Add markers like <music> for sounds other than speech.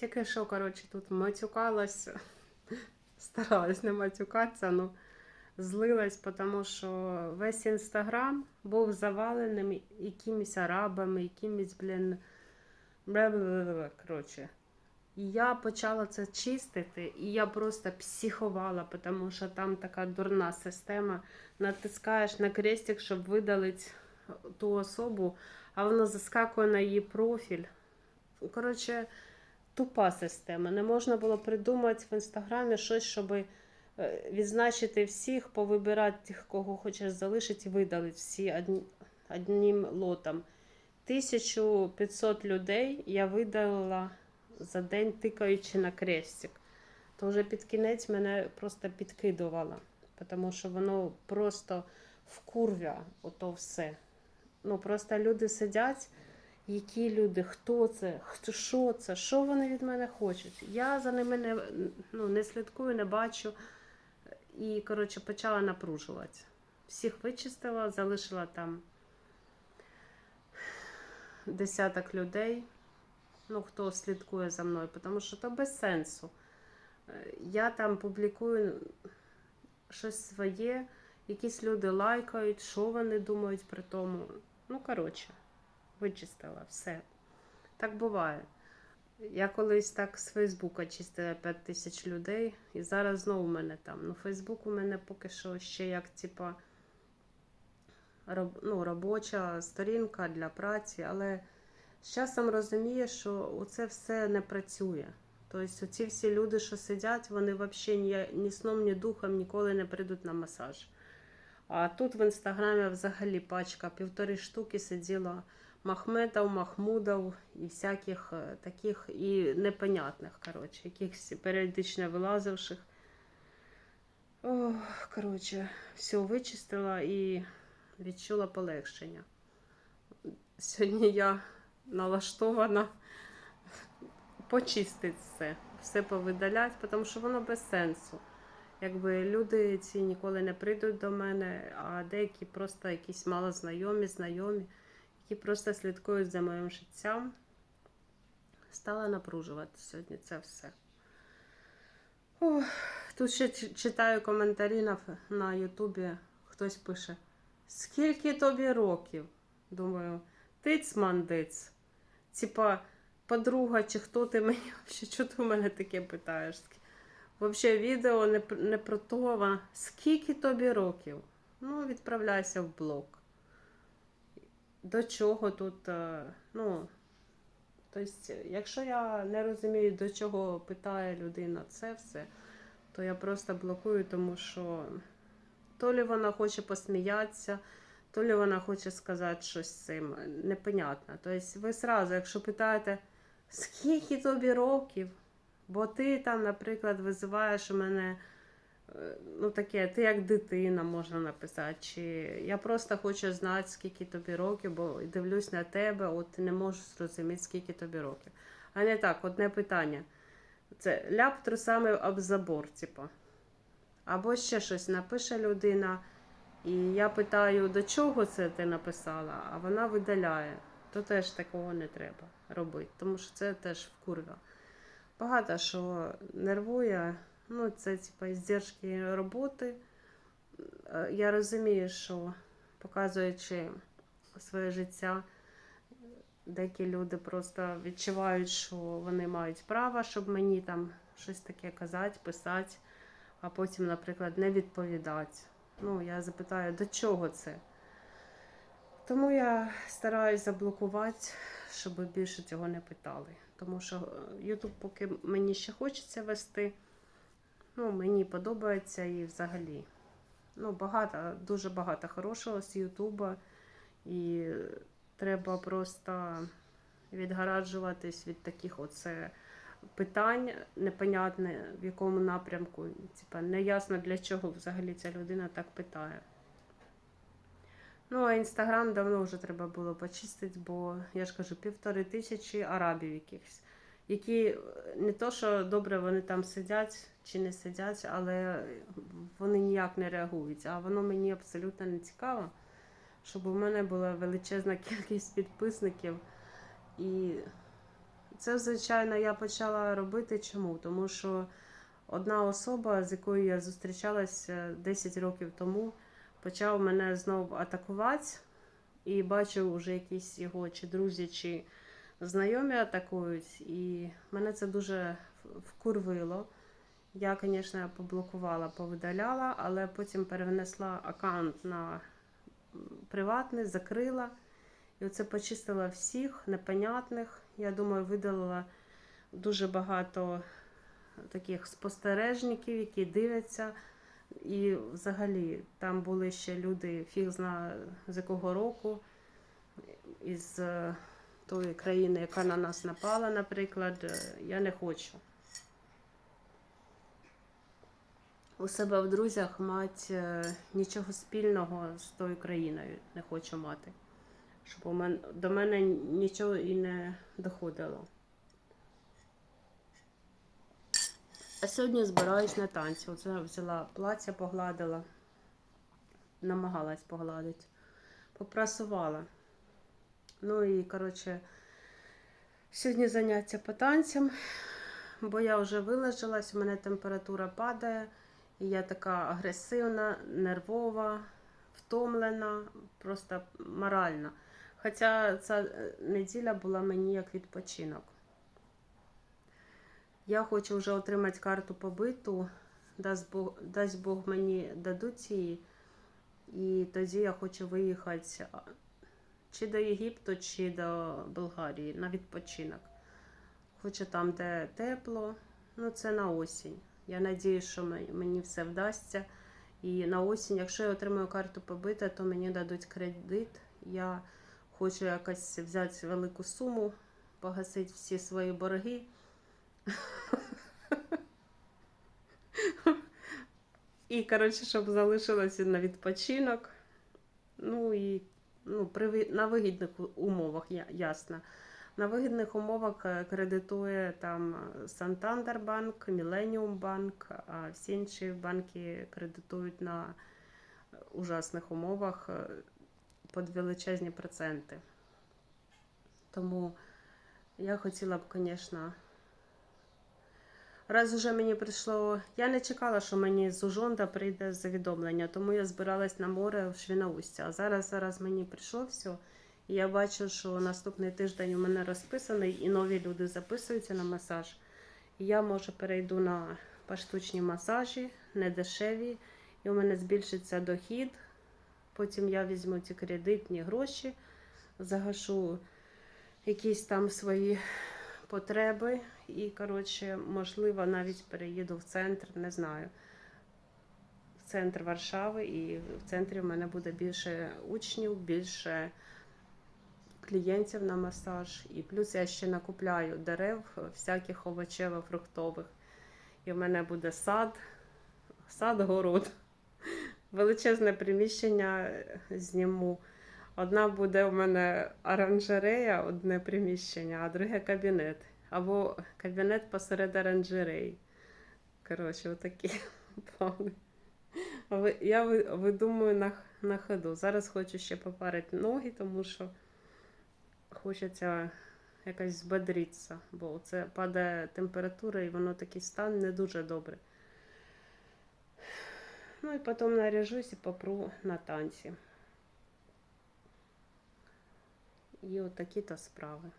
Тільки що, коротше, тут матюкалась, <laughs> старалась не матюкатися, ну злилась, тому що весь інстаграм був заваленим якимись арабами, якимись, блін, бла-бла-бла, коротше. І я почала це чистити, і я просто психувала, тому що там така дурна система. Натискаєш на крестик, щоб видалити ту особу, а воно заскакує на її профіль. Коротше, тупа система. Не можна було придумати в інстаграмі щось, щоб е, відзначити всіх, повибирати тих, кого хочеш залишити, і видалити всі одним лотом. 1500 людей я видалила за день, тикаючи на крестик. То вже під кінець мене просто підкидувало, тому що воно просто вкурвя ото все. Ну, просто люди сидять, які люди, хто це, що це, що вони від мене хочуть. Я за ними не, ну, не слідкую, не бачу. І, коротше, почала напружувати. Всіх вичистила, залишила там десяток людей, ну, хто слідкує за мною, тому що то без сенсу. Я там публікую щось своє, якісь люди лайкають, що вони думають при тому. Ну, коротше, вичистила все. Так буває. Я колись так з Фейсбука чистила 5 тисяч людей, і зараз знову в мене там. Ну, Фейсбук у мене поки що ще як, типа, роб, ну, робоча сторінка для праці, але з часом розумію, що це все не працює. Тобто, ці всі люди, що сидять, вони взагалі ні, ні сном, ні духом ніколи не прийдуть на масаж. А тут в інстаграмі взагалі пачка півтори штуки сиділа Махметов, Махмудов і всяких е, таких і непонятних, коротше, якихось періодично вилазивших. Ох, коротше, все вичистила і відчула полегшення. Сьогодні я налаштована почистити все, все повидаляти, тому що воно без сенсу. Якби люди ці ніколи не прийдуть до мене, а деякі просто якісь малознайомі, знайомі, які просто слідкують за моїм життям. Стала напружувати сьогодні це все. Ох, тут ще читаю коментарі на, на Ютубі. Хтось пише: Скільки тобі років? Думаю, тиць мандиць. Типа, подруга, чи хто ти мені <laughs> що ти у мене таке питаєш? Взагалі, відео не, не про то, а скільки тобі років? Ну, відправляйся в блог. До чого тут, е, ну, тобто, якщо я не розумію, до чого питає людина це все, то я просто блокую, тому що то лі вона хоче посміятися, то лі вона хоче сказати щось цим. Непонятно. Тобто, ви сразу, якщо питаєте, скільки тобі років? Бо ти там, наприклад, визиваєш у мене ну таке, ти як дитина можна написати. Чи я просто хочу знати, скільки тобі років, бо дивлюсь на тебе, от не можу зрозуміти, скільки тобі років. А не так, одне питання. Це ляп трусами об забор, типу. Або ще щось напише людина, і я питаю, до чого це ти написала, а вона видаляє. То теж такого не треба робити, тому що це теж вкурва. Багато що нервує. Ну, це типа здержки роботи. Е, Я розумію, що показуючи своє життя, деякі люди просто відчувають, що вони мають право, щоб мені там щось таке казати, писати, а потім, наприклад, не відповідати. Ну, я запитаю, до чого це? Тому я стараюсь заблокувати, щоб більше цього не питали. Тому що Ютуб, поки мені ще хочеться вести, ну, мені подобається і взагалі. Ну, багато, дуже багато хорошого з Ютуба. І треба просто відгораджуватись від таких оце питань, непонятне в якому напрямку. Типа, неясно для чого взагалі ця людина так питає. Ну, а інстаграм давно вже треба було почистити, бо я ж кажу, півтори тисячі арабів якихось, які е, не то, що добре вони там сидять чи не сидять, але вони ніяк не реагують. А воно мені абсолютно не цікаво, щоб у мене була величезна <laughs> кількість підписників. І Це, звичайно, я почала робити чому? Тому що одна особа, з якою я зустрічалася 10 років тому, почав мене знову атакувати, і бачу, вже якісь його чи друзі, чи знайомі атакують. І мене це дуже вкурвило. Я, звісно, поблокувала, повидаляла, але потім перенесла аккаунт на приватний, закрила. І оце почистила всіх непонятних. Я думаю, видалила дуже багато таких спостережників, які дивляться. І взагалі там були ще люди, фіг зна з якого року, із е, тої країни, яка на нас напала, наприклад. Е, Я не хочу. У себе в друзях мати е, нічого спільного з тою країною не хочу мати. Щоб мен, до мене нічого і не доходило. А сьогодні збираюсь на танці. Оце взяла плаття, погладила, намагалась погладити, попрасувала. Ну і, коротше, сьогодні заняття по танцям, бо я вже вилежалась, у мене температура падає, і я така агресивна, нервова, втомлена, просто моральна. Хоча ця е, неділя була мені як відпочинок. Я хочу вже отримати карту побиту. Дасть Бог, дасть Бог мені дадуть її. І тоді я хочу виїхати чи до Єгипту, чи до Болгарії на відпочинок. Хочу там, де тепло. Ну, це на осінь. Я надію, що мені все вдасться. І на осінь, якщо я отримаю карту побита, то мені дадуть кредит. Я хочу якось взяти велику суму, погасити всі свої борги. І, коротше, щоб залишилося на відпочинок. Ну і ну, при, на вигідних умовах, я- ясно. На вигідних умовах е, кредитує там е, Santander Банк, Millennium Банк, а всі інші банки кредитують на ужасних умовах е, під величезні проценти. Тому я хотіла б, звісно, раз уже мені прийшло. Я не чекала, що мені з Ужонда прийде завідомлення, тому я збиралась на море в Швінаустя. А зараз, зараз мені прийшло все. І я бачу, що наступний тиждень у мене розписаний, і нові люди записуються на масаж. І я може перейду на поштучні масажі, не дешеві, і у мене збільшиться дохід. Потім я візьму ці кредитні гроші, загашу якісь там свої потреби. І, коротше, можливо, навіть переїду в центр, не знаю. В центр Варшави, і в центрі в мене буде більше учнів, більше клієнтів на масаж. І плюс я ще накупляю дерев, всяких овочево-фруктових. І в мене буде сад, сад-город. Величезне приміщення зніму. Одна буде у мене оранжерея, одне приміщення, а друге кабінет. Або кабінет посеред оранжереї. Коротше, отакі <laughs> плани. Я ви- видумую на, на ходу. Зараз хочу ще попарити ноги, тому що хочеться якось збодритися, бо це падає температура і воно такий стан не дуже добрий. Ну і потім наряжусь і попру на танці. І от такі то справи.